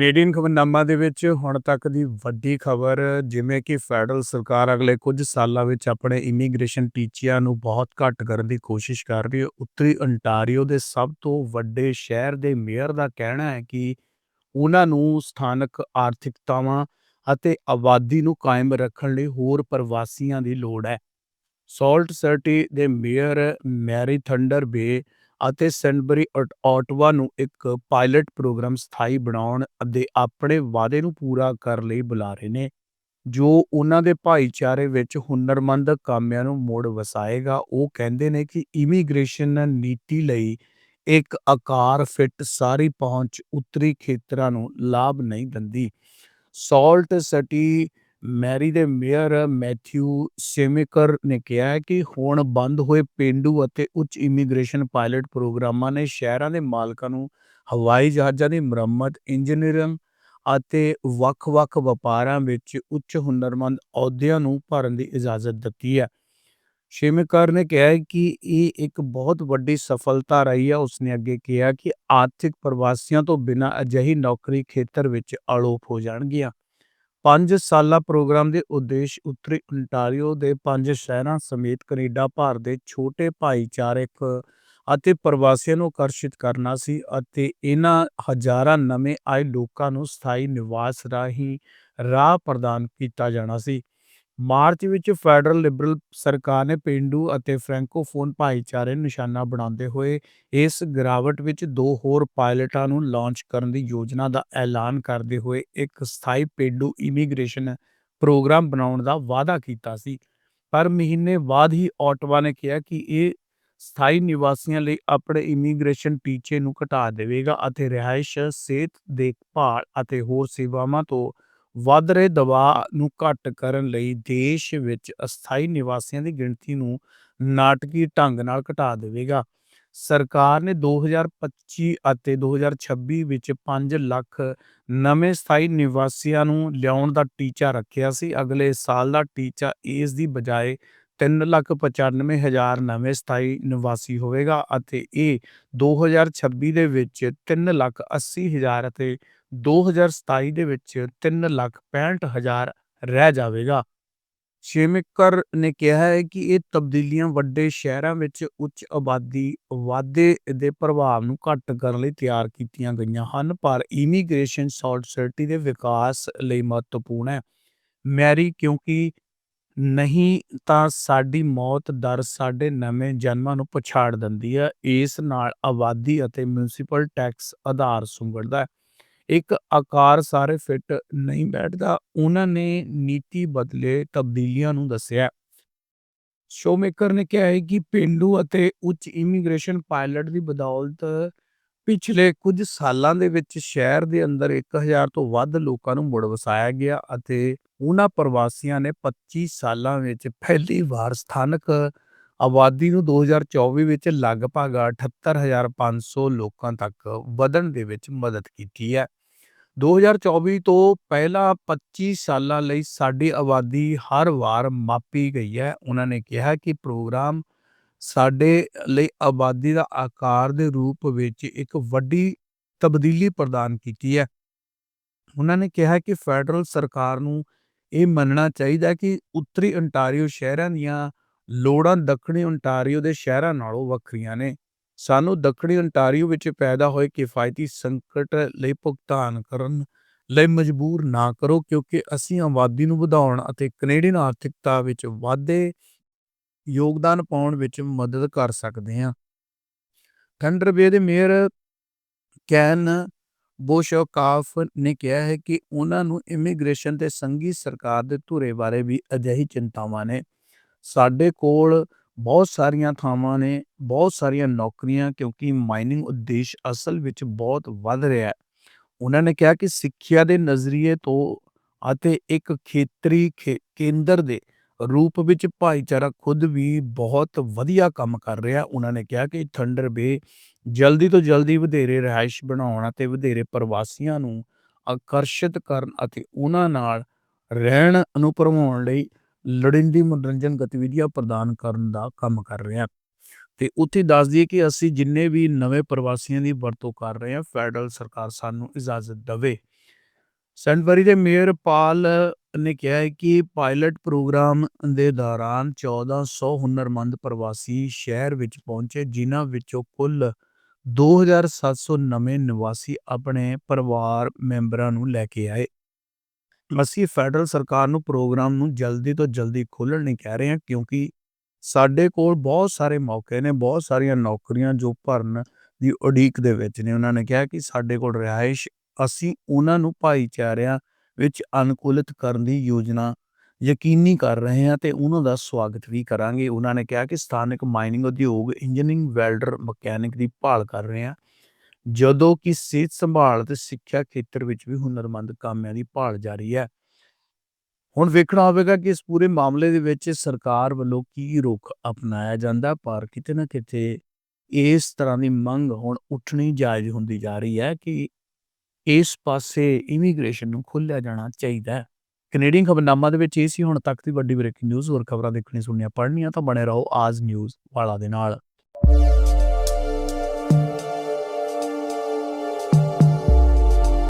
Canadian ਖਬਰਨਾਮਾ ਦੇ ਵਿੱਚ ਹੁਣ ਤੱਕ ਦੀ ਵੱਡੀ ਖਬਰ ਜਿਵੇਂ ਕਿ ਫੈਡਰਲ ਸਰਕਾਰ ਅਗਲੇ ਕੁਝ ਸਾਲਾਂ ਵਿੱਚ ਆਪਣੇ ਇਮੀਗ੍ਰੇਸ਼ਨ ਟੀਚਿਆਂ ਨੂੰ ਬਹੁਤ ਘੱਟ ਕਰਨ ਦੀ ਕੋਸ਼ਿਸ਼ ਕਰ ਰਹੀ ਹੈ। ਉੱਤਰੀ ਅੰਟਾਰੀਓ ਦੇ ਸਭ ਤੋਂ ਵੱਡੇ ਸ਼ਹਿਰ ਦੇ ਮੇਅਰ ਦਾ ਕਹਿਣਾ ਹੈ ਕਿ ਉਹਨਾਂ ਨੂੰ ਸਥਾਨਕ ਆਰਥਿਕਤਾਵਾਂ ਅਤੇ ਆਬਾਦੀ ਨੂੰ ਕਾਇਮ ਰੱਖਣ ਲਈ ਹੋਰ ਪ੍ਰਵਾਸੀਆਂ ਦੀ ਲੋੜ ਹੈ। ਸਾਲਟ ਸਿਟੀ ਦੇ ਮੇਅਰ ਮੈਰੀ ਥੰਡਰ ਬੇ ਅਤੇ ਸੈਂਡਬਰੀ ਆਟਵਾ ਨੂੰ ਇੱਕ ਪਾਇਲਟ ਪ੍ਰੋਗਰਾਮ ਸਥਾਈ ਬਣਾਉਣ ਅਤੇ ਆਪਣੇ ਵਾਅਦੇ ਨੂੰ ਪੂਰਾ ਕਰਨ ਲਈ ਬੁਲਾ ਰਹੇ ਨੇ, ਜੋ ਉਹਨਾਂ ਦੇ ਭਾਈਚਾਰੇ ਵਿੱਚ ਹੁਨਰਮੰਦ ਕਾਮਿਆਂ ਨੂੰ ਮੋੜ ਵਸਾਏਗਾ। ਉਹ ਕਹਿੰਦੇ ਨੇ ਕਿ ਇਮੀਗ੍ਰੇਸ਼ਨ ਨੀਤੀ ਲਈ ਇੱਕ ਆਕਾਰ ਫਿੱਟ ਸਾਰੀ ਪਹੁੰਚ ਉੱਤਰੀ ਖੇਤਰਾਂ ਨੂੰ ਲਾਭ ਨਹੀਂ ਦਿੰਦੀ। ਸਾਲਟ ਸਿਟੀ ਮੈਰੀ ਦੇ ਮੇਅਰ ਮੈਥਿਊ ਸ਼ੇਮੇਕਰ ਨੇ ਕਿਹਾ ਹੈ ਕਿ ਹੁਣ ਬੰਦ ਹੋਏ ਪੇਂਡੂ ਅਤੇ ਉੱਚ ਇਮੀਗ੍ਰੇਸ਼ਨ ਪਾਇਲਟ ਪ੍ਰੋਗਰਾਮਾਂ ਨੇ ਸ਼ਹਿਰਾਂ ਦੇ ਮਾਲਕਾਂ ਨੂੰ ਹਵਾਈ ਜਹਾਜ਼ਾਂ ਦੀ ਮੁਰੰਮਤ, ਇੰਜੀਨੀਅਰਿੰਗ ਅਤੇ ਵੱਖ-ਵੱਖ ਵਪਾਰਾਂ ਵਿੱਚ ਉੱਚ ਹੁਨਰਮੰਦ ਅਹੁਦਿਆਂ ਨੂੰ ਭਰਨ ਦੀ ਇਜਾਜ਼ਤ ਦਿੱਤੀ ਹੈ। ਸ਼ੇਮੇਕਰ ਨੇ ਕਿਹਾ ਕਿ ਇਹ ਇੱਕ ਬਹੁਤ ਵੱਡੀ ਸਫਲਤਾ ਰਹੀ ਹੈ। ਉਸਨੇ ਅੱਗੇ ਕਿਹਾ ਕਿ ਆਰਥਿਕ ਪ੍ਰਵਾਸੀਆਂ ਤੋਂ ਬਿਨਾਂ ਅਜਿਹੀ ਨੌਕਰੀ ਖੇਤਰ ਵਿੱਚ ਅਲੋਪ ਹੋ ਜਾਣਗੀਆਂ। ਪੰਜ ਸਾਲਾ ਪ੍ਰੋਗਰਾਮ ਦੇ ਉਦੇਸ਼ ਉੱਤਰੀ ontario ਦੇ ਪੰਜ ਸ਼ਹਿਰਾਂ ਸਮੇਤ ਕੈਨੇਡਾ ਭਰ ਦੇ ਛੋਟੇ ਭਾਈਚਾਰਕ ਅਤੇ ਪ੍ਰਵਾਸੀਆਂ ਨੂੰ ਆਕਰਸ਼ਿਤ ਕਰਨਾ ਸੀ ਅਤੇ ਇਹਨਾਂ ਹਜ਼ਾਰਾਂ ਨਵੇਂ ਆਏ ਲੋਕਾਂ ਨੂੰ ਸਥਾਈ ਨਿਵਾਸ ਰਾਹੀਂ ਰਾਹ ਪ੍ਰਦਾਨ ਕੀਤਾ ਜਾਣਾ ਸੀ। ਮਾਰਚ ਵਿੱਚ ਫੈਡਰਲ ਲਿਬਰਲ ਸਰਕਾਰ ਨੇ ਪੇਂਡੂ ਅਤੇ ਫ੍ਰੈਂਕੋਫੋਨ ਭਾਈਚਾਰੇ ਨੂੰ ਨਿਸ਼ਾਨਾ ਬਣਾਉਂਦੇ ਹੋਏ ਇਸ ਗਿਰਾਵਟ ਵਿੱਚ ਦੋ ਹੋਰ ਪਾਇਲਟਾਂ ਨੂੰ ਲਾਂਚ ਕਰਨ ਦੀ ਯੋਜਨਾ ਦਾ ਐਲਾਨ ਕਰਦੇ ਹੋਏ ਇੱਕ ਸਥਾਈ ਪੇਂਡੂ ਇਮੀਗ੍ਰੇਸ਼ਨ ਪ੍ਰੋਗਰਾਮ ਬਣਾਉਣ ਦਾ ਵਾਅਦਾ ਕੀਤਾ ਸੀ। ਪਰ ਮਹੀਨੇ ਬਾਅਦ ਹੀ ਆਟਵਾ ਨੇ ਕਿਹਾ ਕਿ ਇਹ ਸਥਾਈ ਨਿਵਾਸੀਆਂ ਲਈ ਆਪਣੇ ਇਮੀਗ੍ਰੇਸ਼ਨ ਟੀਚੇ ਨੂੰ ਘਟਾ ਦੇਵੇਗਾ ਅਤੇ ਰਿਹਾਇਸ਼, ਸਿਹਤ ਦੇਖਭਾਲ ਅਤੇ ਹੋਰ ਸੇਵਾਵਾਂ ਤੋਂ ਵੱਧ ਰਹੇ ਦਬਾਅ ਨੂੰ ਘੱਟ ਕਰਨ ਲਈ ਦੇਸ਼ ਵਿੱਚ ਅਸਥਾਈ ਨਿਵਾਸੀਆਂ ਦੀ ਗਿਣਤੀ ਨੂੰ ਨਾਟਕੀ ਢੰਗ ਨਾਲ ਘਟਾ ਦੇਵੇਗਾ। ਸਰਕਾਰ ਨੇ 2025 ਅਤੇ 2026 ਵਿੱਚ 5 ਲੱਖ ਨਵੇਂ ਸਥਾਈ ਨਿਵਾਸੀਆਂ ਨੂੰ ਲਿਆਉਣ ਦਾ ਟੀਚਾ ਰੱਖਿਆ ਸੀ। ਅਗਲੇ ਸਾਲ ਦਾ ਟੀਚਾ ਇਸ ਦੀ ਬਜਾਏ 395000 ਨਵੇਂ ਸਥਾਈ ਨਿਵਾਸੀ ਹੋਵੇਗਾ ਅਤੇ ਇਹ 2026 ਦੇ ਵਿੱਚ 380000 ਅਤੇ 2027 ਦੇ ਵਿੱਚ 365000 ਰਹਿ ਜਾਵੇਗਾ। ਸ਼ੇਮਿਕਰ ਨੇ ਕਿਹਾ ਹੈ ਕਿ ਇਹ ਤਬਦੀਲੀਆਂ ਵੱਡੇ ਸ਼ਹਿਰਾਂ ਵਿੱਚ ਉੱਚ ਆਬਾਦੀ ਵਾਧੇ ਦੇ ਪ੍ਰਭਾਵ ਨੂੰ ਘੱਟ ਕਰਨ ਲਈ ਤਿਆਰ ਕੀਤੀਆਂ ਗਈਆਂ ਹਨ, ਪਰ ਇਮੀਗ੍ਰੇਸ਼ਨ ਸਾਲਟ ਸਿਟੀ ਦੇ ਵਿਕਾਸ ਲਈ ਮਹੱਤਵਪੂਰਨ ਹੈ। ਮੈਰੀ, ਕਿਉਂਕਿ ਨਹੀਂ ਤਾਂ ਸਾਡੀ ਮੌਤ ਦਰ ਸਾਡੇ ਨਵੇਂ ਜਨਮਾਂ ਨੂੰ ਪਛਾੜ ਦਿੰਦੀ ਹੈ, ਇਸ ਨਾਲ ਆਬਾਦੀ ਅਤੇ ਮਿਊਨਿਸਪਲ ਟੈਕਸ ਆਧਾਰ ਸੁੰਗੜਦਾ ਹੈ। ਇੱਕ ਆਕਾਰ ਸਾਰੇ ਫਿੱਟ ਨਹੀਂ ਬੈਠਦਾ, ਉਹਨਾਂ ਨੇ ਨੀਤੀ ਬਦਲੇ ਤਬਦੀਲੀਆਂ ਨੂੰ ਦੱਸਿਆ। ਸ਼ੋਮੇਕਰ ਨੇ ਕਿਹਾ ਹੈ ਕਿ ਪਿੰਡੂ ਅਤੇ ਉੱਚ ਇਮੀਗ੍ਰੇਸ਼ਨ ਪਾਇਲਟ ਦੀ ਬਦੌਲਤ ਪਿਛਲੇ ਕੁਝ ਸਾਲਾਂ ਦੇ ਵਿੱਚ ਸ਼ਹਿਰ ਦੇ ਅੰਦਰ 1000 ਤੋਂ ਵੱਧ ਲੋਕਾਂ ਨੂੰ ਮੁੜ ਵਸਾਇਆ ਗਿਆ ਅਤੇ ਉਹਨਾਂ ਪ੍ਰਵਾਸੀਆਂ ਨੇ 25 ਸਾਲਾਂ ਵਿੱਚ ਪਹਿਲੀ ਵਾਰ ਸਥਾਨਕ ਆਬਾਦੀ ਨੂੰ 2024 ਵਿੱਚ ਲਗਭਗ 78500 ਲੋਕਾਂ ਤੱਕ ਵਧਣ ਦੇ ਵਿੱਚ ਮਦਦ ਕੀਤੀ ਹੈ। 2024 ਤੋਂ ਪਹਿਲਾਂ 25 ਸਾਲਾਂ ਲਈ ਸਾਡੀ ਆਬਾਦੀ ਹਰ ਵਾਰ ਮਾਪੀ ਗਈ ਹੈ। ਉਹਨਾਂ ਨੇ ਕਿਹਾ ਕਿ ਪ੍ਰੋਗਰਾਮ ਸਾਡੇ ਲਈ ਆਬਾਦੀ ਦਾ ਆਕਾਰ ਦੇ ਰੂਪ ਵਿੱਚ ਇੱਕ ਵੱਡੀ ਤਬਦੀਲੀ ਪ੍ਰਦਾਨ ਕੀਤੀ ਹੈ। ਉਹਨਾਂ ਨੇ ਕਿਹਾ ਕਿ ਫੈਡਰਲ ਸਰਕਾਰ ਨੂੰ ਇਹ ਮੰਨਣਾ ਚਾਹੀਦਾ ਕਿ ਉੱਤਰੀ ontario ਸ਼ਹਿਰਾਂ ਦੀਆਂ ਲੋੜਾਂ ਦੱਖਣੀ ontario ਦੇ ਸ਼ਹਿਰਾਂ ਨਾਲੋਂ ਵੱਖਰੀਆਂ ਨੇ। ਸਾਨੂੰ ਦੱਖਣੀ ontario ਵਿੱਚ ਪੈਦਾ ਹੋਏ ਕਿਫਾਇਤੀ ਸੰਕਟ ਲਈ ਭੁਗਤਾਨ ਕਰਨ ਲਈ ਮਜਬੂਰ ਨਾ ਕਰੋ, ਕਿਉਂਕਿ ਅਸੀਂ ਆਬਾਦੀ ਨੂੰ ਵਧਾਉਣ ਅਤੇ ਕੈਨੇਡੀਅਨ ਆਰਥਿਕਤਾ ਵਿੱਚ ਵਾਧੇ ਯੋਗਦਾਨ ਪਾਉਣ ਵਿੱਚ ਮਦਦ ਕਰ ਸਕਦੇ ਹਾਂ। ਥੰਡਰ ਬੇ ਦੇ ਮੇਅਰ ਕੈਨ ਬੋਸ਼ੋਕਾਫ ਨੇ ਕਿਹਾ ਹੈ ਕਿ ਉਹਨਾਂ ਨੂੰ ਇਮੀਗ੍ਰੇਸ਼ਨ ਤੇ ਸੰਘੀ ਸਰਕਾਰ ਦੇ ਧੁਰੇ ਬਾਰੇ ਵੀ ਅਜਿਹੀ ਚਿੰਤਾਵਾਂ ਨੇ। ਸਾਡੇ ਕੋਲ ਬਹੁਤ ਸਾਰੀਆਂ ਥਾਵਾਂ ਨੇ, ਬਹੁਤ ਸਾਰੀਆਂ ਨੌਕਰੀਆਂ ਕਿਉਂਕਿ ਮਾਈਨਿੰਗ ਉਦੇਸ਼ ਅਸਲ ਵਿੱਚ ਬਹੁਤ ਵੱਧ ਰਿਹਾ ਹੈ। ਉਹਨਾਂ ਨੇ ਕਿਹਾ ਕਿ ਸਿੱਖਿਆ ਦੇ ਨਜ਼ਰੀਏ ਤੋਂ ਅਤੇ ਇੱਕ ਖੇਤਰੀ ਖੇ- ਕੇਂਦਰ ਦੇ ਰੂਪ ਵਿੱਚ ਭਾਈਚਾਰਾ ਖੁਦ ਵੀ ਬਹੁਤ ਵਧੀਆ ਕੰਮ ਕਰ ਰਿਹਾ। ਉਹਨਾਂ ਨੇ ਕਿਹਾ ਕਿ ਥੰਡਰ ਬੇ ਜਲਦੀ ਤੋਂ ਜਲਦੀ ਵਧੇਰੇ ਰਿਹਾਇਸ਼ ਬਣਾਉਣ ਅਤੇ ਵਧੇਰੇ ਪ੍ਰਵਾਸੀਆਂ ਨੂੰ ਆਕਰਸ਼ਿਤ ਕਰਨ ਅਤੇ ਉਹਨਾਂ ਨਾਲ ਰਹਿਣ ਨੂੰ ਲਈ ਲੋੜੀਂਦੀ ਮਨੋਰੰਜਨ ਗਤੀਵਿਧੀਆਂ ਪ੍ਰਦਾਨ ਕਰਨ ਦਾ ਕੰਮ ਕਰ ਰਿਹਾ। ਤੇ ਉੱਥੇ ਦੱਸ ਦਈਏ ਕਿ ਅਸੀਂ ਜਿੰਨੇ ਵੀ ਨਵੇਂ ਪ੍ਰਵਾਸੀਆਂ ਦੀ ਵਰਤੋਂ ਕਰ ਰਹੇ ਹਾਂ, ਫੈਡਰਲ ਸਰਕਾਰ ਸਾਨੂੰ ਇਜਾਜ਼ਤ ਦੇਵੇ। ਸੈਂਟਬਰੀ ਦੇ ਮੇਅਰ ਪਾਲ ਨੇ ਕਿਹਾ ਹੈ ਕਿ ਪਾਇਲਟ ਪ੍ਰੋਗਰਾਮ ਦੇ ਦੌਰਾਨ 1400 ਹੁਨਰਮੰਦ ਪ੍ਰਵਾਸੀ ਸ਼ਹਿਰ ਵਿੱਚ ਪਹੁੰਚੇ, ਜਿਨ੍ਹਾਂ ਵਿੱਚੋਂ ਕੁੱਲ 2700 ਨਵੇਂ ਨਿਵਾਸੀ ਆਪਣੇ ਪਰਿਵਾਰ ਮੈਂਬਰਾਂ ਨੂੰ ਲੈ ਕੇ ਆਏ। ਅਸੀਂ ਫੈਡਰਲ ਸਰਕਾਰ ਨੂੰ ਪ੍ਰੋਗਰਾਮ ਨੂੰ ਜਲਦੀ ਤੋਂ ਜਲਦੀ ਖੋਲਣ ਲਈ ਕਹਿ ਰਹੇ ਹਾਂ, ਕਿਉਂਕਿ ਸਾਡੇ ਕੋਲ ਬਹੁਤ ਸਾਰੇ ਮੌਕੇ ਨੇ, ਬਹੁਤ ਸਾਰੀਆਂ ਨੌਕਰੀਆਂ ਜੋ ਭਰਨ ਦੀ ਉਡੀਕ ਦੇ ਵਿੱਚ ਨੇ। ਉਹਨਾਂ ਨੇ ਕਿਹਾ ਕਿ ਸਾਡੇ ਕੋਲ ਰਿਹਾਇਸ਼, ਅਸੀਂ ਉਹਨਾਂ ਨੂੰ ਭਾਈਚਾਰਿਆਂ ਵਿੱਚ ਅਨੁਕੂਲਿਤ ਕਰਨ ਦੀ ਯੋਜਨਾ ਯਕੀਨੀ ਕਰ ਰਹੇ ਹਾਂ ਤੇ ਉਹਨਾਂ ਦਾ ਸਵਾਗਤ ਵੀ ਕਰਾਂਗੇ। ਉਹਨਾਂ ਨੇ ਕਿਹਾ ਕਿ ਸਥਾਨਕ ਮਾਈਨਿੰਗ ਉਦਯੋਗ, ਇੰਜੀਨੀਅਰਿੰਗ, ਵੈਲਡਰ, ਮਕੈਨਿਕ ਦੀ ਭਾਲ ਕਰ ਰਹੇ ਹਾਂ। ਜਦੋਂ ਕਿ ਸਿਹਤ ਸੰਭਾਲ ਤੇ ਸਿੱਖਿਆ ਖੇਤਰ ਵਿੱਚ ਵੀ ਹੁਨਰਮੰਦ ਕਾਮਿਆਂ ਦੀ ਭਾਲ ਜਾਰੀ ਹੈ। ਹੁਣ ਵੇਖਣਾ ਹੋਵੇਗਾ ਕਿ ਇਸ ਪੂਰੇ ਮਾਮਲੇ ਦੇ ਵਿੱਚ ਸਰਕਾਰ ਵੱਲੋਂ ਕੀ ਰੁਖ ਅਪਣਾਇਆ ਜਾਂਦਾ ਪਰ ਕਿਤੇ ਨਾ ਕਿਤੇ ਇਸ ਤਰ੍ਹਾਂ ਦੀ ਮੰਗ ਹੁਣ ਉੱਠਣੀ ਜਾਇਜ਼ ਹੁੰਦੀ ਜਾ ਰਹੀ ਹੈ ਕਿ ਇਸ ਪਾਸੇ ਇਮੀਗ੍ਰੇਸ਼ਨ ਨੂੰ ਖੋਲ੍ਹਿਆ ਜਾਣਾ ਚਾਹੀਦਾ ਹੈ। ਕੈਨੇਡੀਅਨ ਖਬਰਨਾਮਾ ਦੇ ਵਿੱਚ ਇਹ ਸੀ, ਹੁਣ ਤੱਕ ਦੀ ਵੱਡੀ ਬ੍ਰੇਕਿੰਗ ਨਿਊਜ਼ ਹੋਰ ਖਬਰਾਂ ਦੇਖਣੀ ਸੁਣਨੀਆਂ, ਪੜ੍ਹਨੀਆਂ ਤਾਂ ਬਣੇ ਰਹੋ, ਆਜ ਨਿਊਜ਼ ਵਾਲਾ ਦੇ ਨਾਲ।